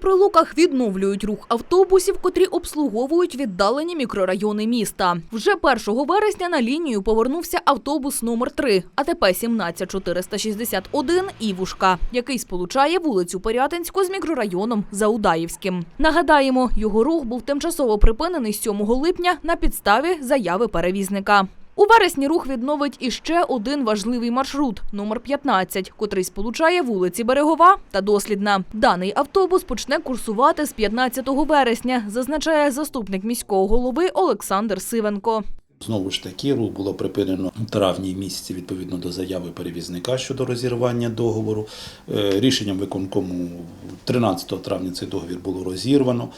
Прилуках відновлюють рух автобусів, котрі обслуговують віддалені мікрорайони міста. Вже 1 вересня на лінію повернувся автобус номер 3 АТП 17461 Івушка, який сполучає вулицю Порятинську з мікрорайоном Заудаївським. Нагадаємо, його рух був тимчасово припинений 7 липня на підставі заяви перевізника. У вересні рух відновить іще один важливий маршрут номер 15, котрий сполучає вулиці Берегова та Дослідна. Даний автобус почне курсувати з 15 вересня, зазначає заступник міського голови Олександр Сивенко. Знову ж таки, рух було припинено у травні місяці відповідно до заяви перевізника щодо розірвання договору. Е, Рішенням виконкому 13 травня цей договір було розірвано.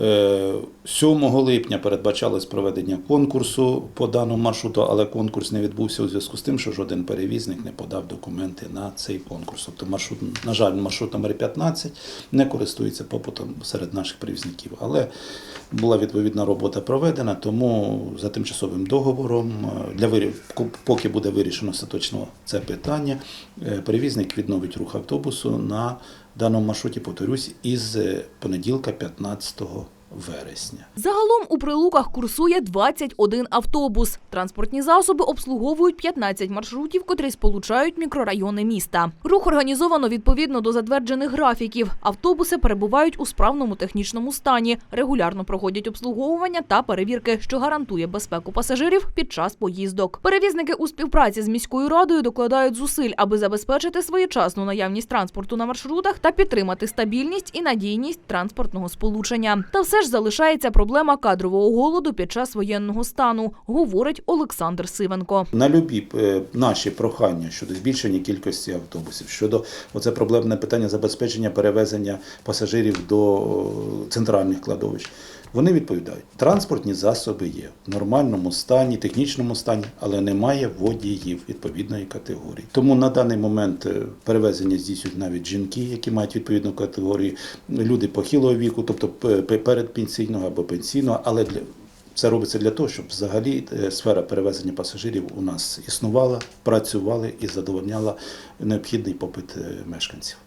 Е, 7 липня передбачалось проведення конкурсу по даному маршруту, але конкурс не відбувся у зв'язку з тим, що жоден перевізник не подав документи на цей конкурс. Тобто, маршрут, на жаль, маршрут номер 15 не користується попитом серед наших перевізників. Але була відповідна робота проведена, тому за тимчасовим договором, е, для поки буде вирішено остаточно це питання, е, перевізник відновить рух автобусу на даному маршруті, повторюсь, із е, понеділка 15 вересня. Загалом у прилуках курсує 21 автобус. Транспортні засоби обслуговують 15 маршрутів, котрі сполучають мікрорайони міста. Рух організовано відповідно до затверджених графіків. Автобуси перебувають у справному технічному стані, регулярно проходять обслуговування та перевірки, що гарантує безпеку пасажирів під час поїздок. Перевізники у співпраці з міською радою докладають зусиль, аби забезпечити своєчасну наявність транспорту на маршрутах та підтримати стабільність і надійність транспортного сполучення. Та все ж залишається проблема кадрового голоду під час воєнного стану, говорить Олександр Сивенко. На любі е, наші прохання щодо збільшення кількості автобусів, щодо оце проблемне питання забезпечення перевезення пасажирів до центральних кладовищ. Вони відповідають, транспортні засоби є в нормальному стані, технічному стані, але немає водіїв відповідної категорії. Тому на даний момент е, перевезення здійснюють навіть жінки, які мають відповідну категорію, люди похилого віку, тобто передпенсійного або пенсійного, але для це робиться для того, щоб взагалі е, сфера перевезення пасажирів у нас існувала, працювала і задовольняла необхідний попит е, мешканців.